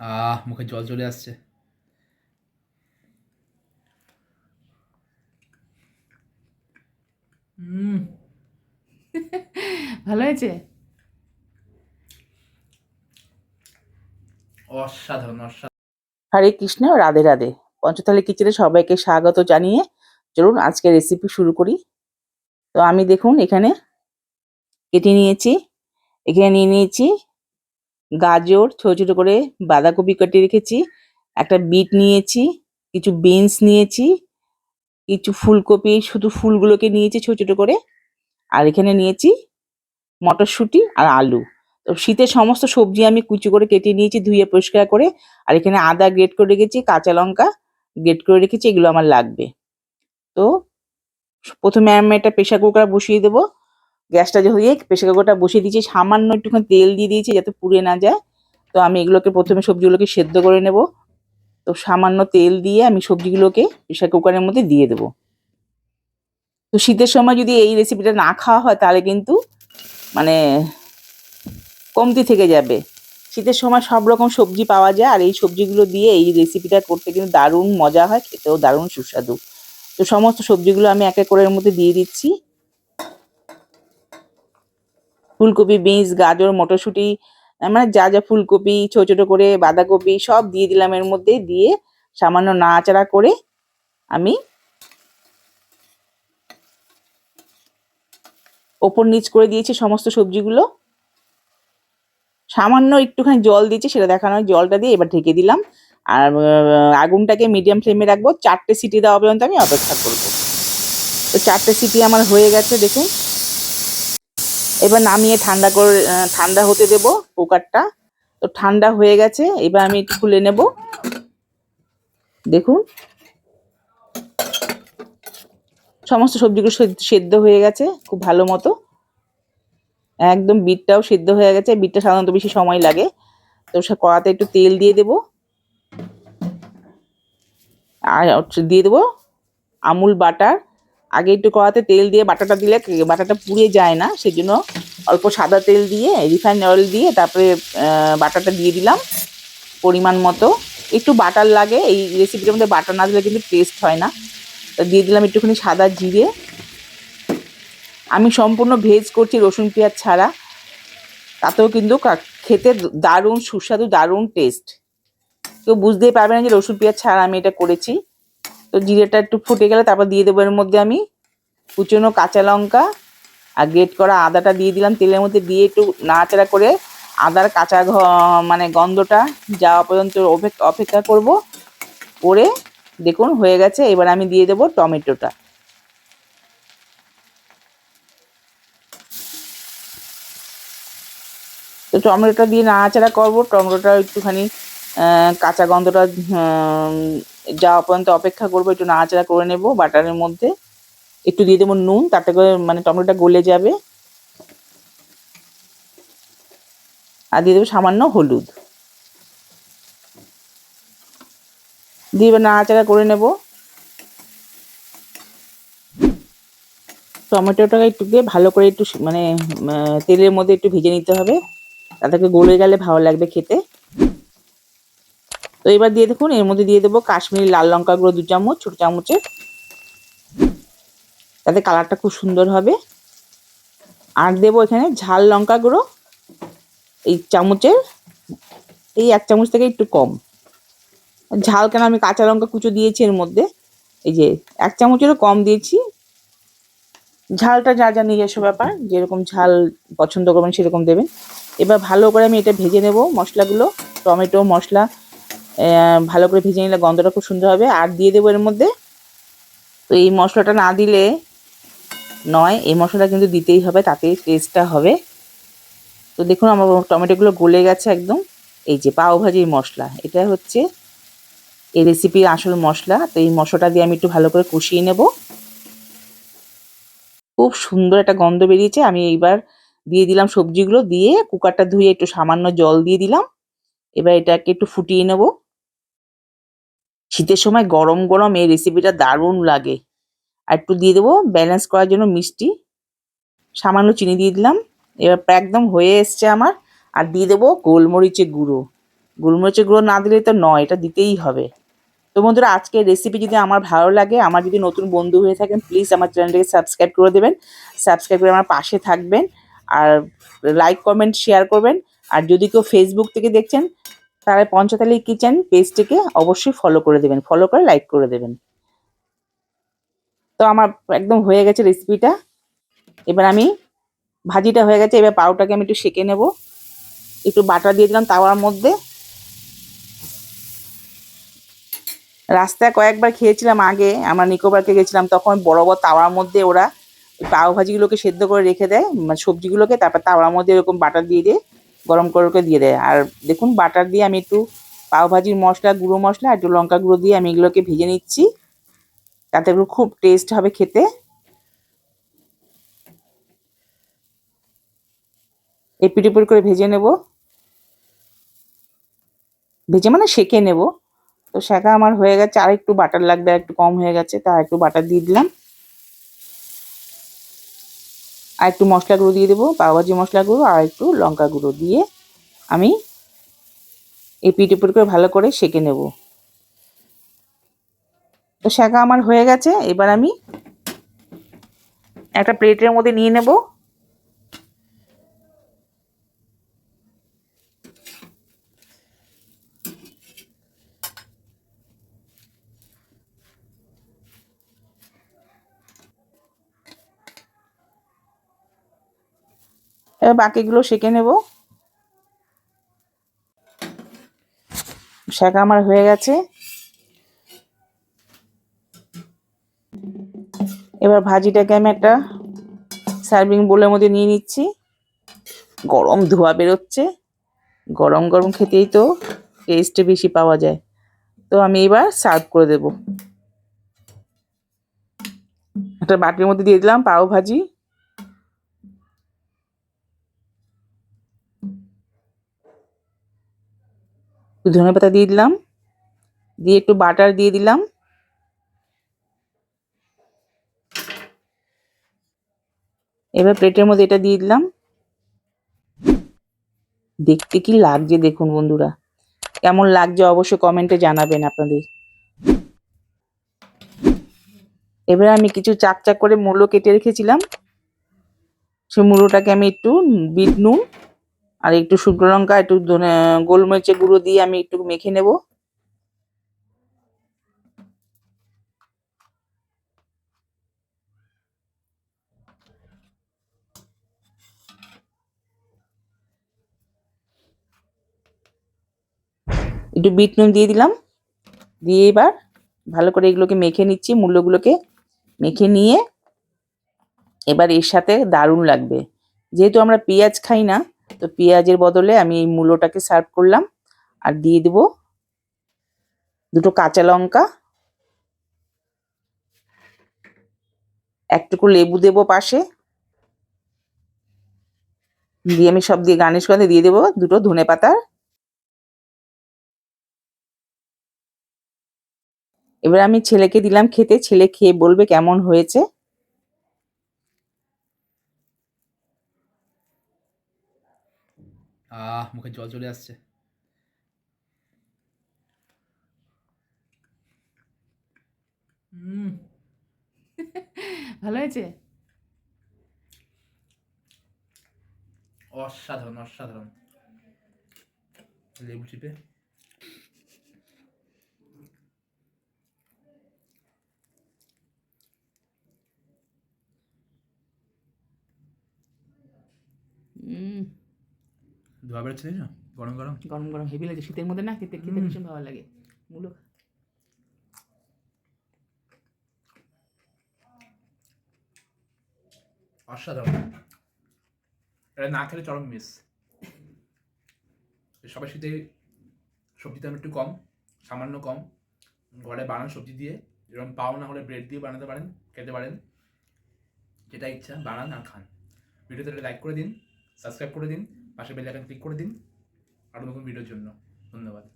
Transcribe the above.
আহ মুখে জল চলে আসছে। হুম ভালো হয়েছে? অসাধারণ অসাধারণ। হরে কৃষ্ণ রাধে রাধে। পঞ্চথালী কিচেনে সবাইকে স্বাগত জানিয়ে চলুন আজকে রেসিপি শুরু করি। তো আমি দেখুন এখানে কেটে নিয়েছি এখানে নিয়ে নিয়েছি গাজর, ছোট ছোট করে বাঁধাকপি কেটে রেখেছি, একটা বিট নিয়েছি, কিছু বিনস নিয়েছি, কিছু ফুলকপি, শুধু ফুলগুলোকে নিয়েছি ছোট ছোট করে, আর এখানে নিয়েছি মটরশুঁটি আর আলু। তো শীতের সমস্ত সবজি আমি কুচি করে কেটে নিয়েছি, ধুয়ে পরিষ্কার করে, আর এখানে আদা গ্রেট করে রেখেছি, কাঁচা লঙ্কা গ্রেট করে রেখেছি, এগুলো আমার লাগবে। তো প্রথমে আমি একটা প্রেশার কুকার বসিয়ে দেবো গ্যাসটা যে হয়ে প্রেশার কুকারটা বসিয়ে দিয়েছি, সামান্য একটুখানি তেল দিয়ে দিয়েছি যাতে পুড়ে না যায়। তো আমি এগুলোকে প্রথমে সবজিগুলোকে সেদ্ধ করে নেব। তো সামান্য তেল দিয়ে আমি সবজিগুলোকে প্রেশার কুকারের মধ্যে দিয়ে দেবো। তো শীতের সময় যদি এই রেসিপিটা না খাওয়া হয়, তাহলে কিন্তু মানে কমতি থেকে যাবে। শীতের সময় সব রকম সবজি পাওয়া যায়, আর এই সবজিগুলো দিয়ে এই রেসিপিটা করতে কিন্তু দারুণ মজা হয়, খেতেও দারুণ সুস্বাদু। তো সমস্ত সবজিগুলো আমি এক এক করে এর মধ্যে দিয়ে দিচ্ছি। ফুলকপি, বিনস, গাজর, মটরশুঁটি মানে যা যা ফুলকপি, ছোট ছোট করে বাঁধাকপি সব দিয়ে দিলাম এর মধ্যে দিয়ে সামান্য নাড়াচাড়া করে আমি ওপর নিচ করে দিয়েছি সমস্ত সবজিগুলো। সামান্য একটুখানি জল দিয়েছি, সেটা দেখানোর জলটা দিয়ে এবার ঢেকে দিলাম। আর আগুনটাকে মিডিয়াম ফ্লেমে রাখব। চারটে সিটি দেওয়া পর্যন্ত আমি অপেক্ষা করব। তো চারটে সিটি আমার হয়ে গেছে, দেখুন। এবার নামিয়ে ঠান্ডা করে ঠান্ডা হতে দেব কুকারটা। তো ঠান্ডা হয়ে গেছে, এবার আমি একটু খুলে নেব। দেখুন। সমস্ত সবজিগুলো সেদ্ধ- হয়ে গেছে, খুব ভালো মতো। একদম বিটটাও সেদ্ধ হয়ে গেছে, বিটটা সাধারণত বেশি সময় লাগে। তো সে, কড়াতে একটু তেল দিয়ে দেব। আর দিয়ে দেবো আমুল বাটার। আগে একটু কড়াতে তেল দিয়ে বাটাটা দিলে বাটাটা পুড়ে যায় না সেই জন্য অল্প সাদা তেল দিয়ে, রিফাইন অয়েল দিয়ে তারপরে বাটাটা দিয়ে দিলাম পরিমাণ মতো। একটু বাটার লাগে, এই রেসিপিটার মধ্যে বাটার না দিলে কিন্তু টেস্ট হয় না। তো দিয়ে দিলাম একটুখানি সাদা জিরে। আমি সম্পূর্ণ ভেজ করছি রসুন পেঁয়াজ ছাড়া। তাতেও কিন্তু খেতে দারুণ, সুস্বাদু, দারুণ টেস্ট কেউ বুঝতেই পারবে না যে রসুন পেঁয়াজ ছাড়া আমি এটা করেছি। তো জিরেটা একটু ফুটে গেলে তারপর দিয়ে দেবো এর মধ্যে আমি কুচনো কাঁচা লঙ্কা আর গ্রেট করা আদাটা দিয়ে দিলাম। তেলের মধ্যে দিয়ে একটু নাড়াচাড়া করে আদার কাঁচা মানে গন্ধটা যাওয়া পর্যন্ত অপেক্ষা করব। করে দেখুন হয়ে গেছে। এবার আমি দিয়ে দেবো টমেটোটা। তো টমেটোটা দিয়ে নাড়াচাড়া করব। টমেটোটা একটুখানি কাঁচা গন্ধটা যাওয়া পর্যন্ত অপেক্ষা করব, একটু নাড়াচাড়া করে নেব, বাটারের মধ্যে। একটু দিয়ে দেবো নুন, তাতে করে মানে টমেটোটা গলে যাবে। আর দিয়ে দেবো সামান্য হলুদ। দিয়ে নাড়াচাড়া করে নেব। টমেটোটাকে একটু দিয়ে ভালো করে একটু মানে তেলের মধ্যে একটু ভেজে নিতে হবে। তাদেরকে গলে গেলে ভালো লাগবে খেতে। তো এবার দিয়ে দেখুন, এর মধ্যে দিয়ে দেবো কাশ্মীরি লাল লঙ্কা গুঁড়ো দু চামচ, ছোট চামচের। তাতে কালারটা খুব সুন্দর হবে। আর দেবো এখানে ঝাল লঙ্কা গুঁড়ো, এই চামচের, এই এক চামচ থেকে একটু কম। ঝাল কেন, আমি কাঁচা লঙ্কা কুচো দিয়েছি এর মধ্যে। এই যে এক চামচেরও কম দিয়েছি। ঝালটা যা যা নিজস্ব ব্যাপার, যেরকম ঝাল পছন্দ করবেন সেরকম দেবেন। এবার ভালো করে আমি এটা ভেজে নেব মশলাগুলো, টমেটো, মশলা ভালো করে ভেজে নিলে গন্ধটা খুব সুন্দর হবে। আর দিয়ে দেবো এর মধ্যে, তো এই মশলাটা না দিলে নয়, এই মশলাটা কিন্তু দিতেই হবে, তাতেই টেস্টটা হবে। তো দেখুন আমার টমেটোগুলো গলে গেছে একদম। এই যে পাও ভাজির মশলা, এটা হচ্ছে এই রেসিপির আসল মশলা। তো এই মশলাটা দিয়ে আমি একটু ভালো করে কষিয়ে নেব। খুব সুন্দর একটা গন্ধ বেরিয়েছে। আমি এইবার দিয়ে দিলাম সবজিগুলো, দিয়ে কুকারটা ধুয়ে একটু সামান্য জল দিয়ে দিলাম। এবার এটাকে একটু ফুটিয়ে নেব। শীতের সময় গরম গরম এই রেসিপিটা দারুণ লাগে। আর একটু দিয়ে দেবো ব্যালেন্স করার জন্য মিষ্টি। সামান্য চিনি দিয়ে দিলাম। এবার প্রায় একদম হয়ে এসছে আমার। আর দিয়ে দেবো গোলমরিচের গুঁড়ো। গোলমরিচের গুঁড়ো না দিলে তো নয়, এটা দিতেই হবে। তো বন্ধুরা, আজকের রেসিপি যদি আমার ভালো লাগে, আমার যদি নতুন বন্ধু হয়ে থাকেন প্লিজ আমার চ্যানেলটাকে সাবস্ক্রাইব করে দেবেন। সাবস্ক্রাইব করে আমার পাশে থাকবেন। আর লাইক কমেন্ট শেয়ার করবেন। আর যদি কেউ ফেসবুক থেকে দেখছেন তাহলে পঞ্চতালি কিচেন পেজটিকে অবশ্যই ফলো করে দেবেন। ফলো করে লাইক করে দেবেন। তো আমার একদম হয়ে গেছে রেসিপিটা এবার আমি ভাজিটা হয়ে গেছে, এবার পাউটাকে আমি একটু সেঁকে নেব। একটু বাটার দিয়ে দিলাম তাওয়ার মধ্যে। রাস্তায় কয়েকবার খেয়েছিলাম আগে, আমরা নিকোবারকে গেছিলাম, তখন বড় বড় তাওয়ার মধ্যে ওরা পাও ভাজিগুলোকে সেদ্ধ করে রেখে দেয় মানে সবজিগুলোকে, তারপর তাওয়ার মধ্যে এরকম বাটার দিয়ে দিয়ে গরম করে দিয়ে দেয়। আর দেখুন, বাটার দিয়ে আমি একটু পাও ভাজির মশলা, গুঁড়ো মশলা আর একটু লঙ্কা গুঁড়ো দিয়ে আমি এগুলোকে ভেজে নিচ্ছি। তাতে এগুলো খুব টেস্ট হবে খেতে। এপিট এপিট করে ভেজে নেব। ভেজে মানে সেকে নেব। তো শেখা আমার হয়ে গেছে, আর একটু বাটার লাগবে, আর একটু কম হয়ে গেছে, তা একটু বাটার দিয়ে দিলাম। আর একটু মশলা গুঁড়ো দিয়ে দেবো পাওভাজি মশলা গুঁড়ো আর একটু লঙ্কা গুঁড়ো দিয়ে আমি এপিট এপিট করে ভালো করে সেঁকে নেব। তো শেখা আমার হয়ে গেছে, এবার আমি একটা প্লেটের মধ্যে নিয়ে নেব। এবার বাকিগুলো সেঁকে নেব। শেখা আমার হয়ে গেছে। এবার ভাজিটাকে আমি একটা সার্ভিং বোলের মধ্যে নিয়ে নিচ্ছি। গরম ধোয়া বেরোচ্ছে। গরম গরম খেতেই তো টেস্টে বেশি পাওয়া যায়। তো আমি এবার সার্ভ করে দেব। একটা বাটির মধ্যে দিয়ে দিলাম পাও ভাজি। ধনে পাতা দিয়ে দিলাম। দিয়ে একটু বাটার দিয়ে দিলাম। এবার প্লেটের মধ্যে এটা দিয়ে দিলাম। দেখতে কি লাগছে দেখুন বন্ধুরা। কেমন লাগছে অবশ্যই কমেন্টে জানাবেন আপনাদের। এবার আমি কিছু চাক চাক করে মূলো কেটে রেখেছিলাম। সেই মূলোটাকে আমি একটু বিট নুন আর একটু শুকনো লঙ্কা, একটু ধনে, গোলমরিচের গুঁড়ো দিয়ে আমি একটু মেখে নেব। একটু বিট নুন দিয়ে দিলাম। দিয়ে এবার ভালো করে এগুলোকে মেখে নিচ্ছি, মূল্যগুলোকে মেখে নিয়ে। এবার এর সাথে দারুণ লাগবে। যেহেতু আমরা পেঁয়াজ খাই না তো পেঁয়াজের বদলে আমি এই মূলোটাকে সার্ভ করলাম। আর দিয়ে দেব দুটো কাঁচা লঙ্কা। একটুকু লেবু দেবো পাশে। দিয়ে আমি সব দিয়ে গার্নিশ করে দিয়ে দেবো দুটো ধনে পাতা। এবার আমি ছেলেকে দিলাম খেতে, ছেলে খেয়ে বলবে কেমন হয়েছে। আহ মুখে জল চলে আসছে। হুম। ভালো হয়েছে? অসাধারণ অসাধারণ। লেবু চিপে ধোয়া বেরোচ্ছে না? গরম গরম। গরম গরম হেভি লাগে শীতের মধ্যে না খেতে খেতে। ভীষণ ভালো লাগে। মূলো। অসাধারণ। এটা না খেলে চরম মিস সবার শীতে সবজির দাম একটু কম সামান্য কম। ঘরে বানান সবজি দিয়ে যেরকম পাও না হলে ব্রেড দিয়ে বানাতে পারেন খেতে পারেন। যেটা ইচ্ছা বানান আর খান। ভিডিওতে লাইক করে দিন সাবস্ক্রাইব করে দিন। পাশে বেল আইকন ক্লিক করে দিন। আরও নতুন ভিডিওর জন্য। ধন্যবাদ।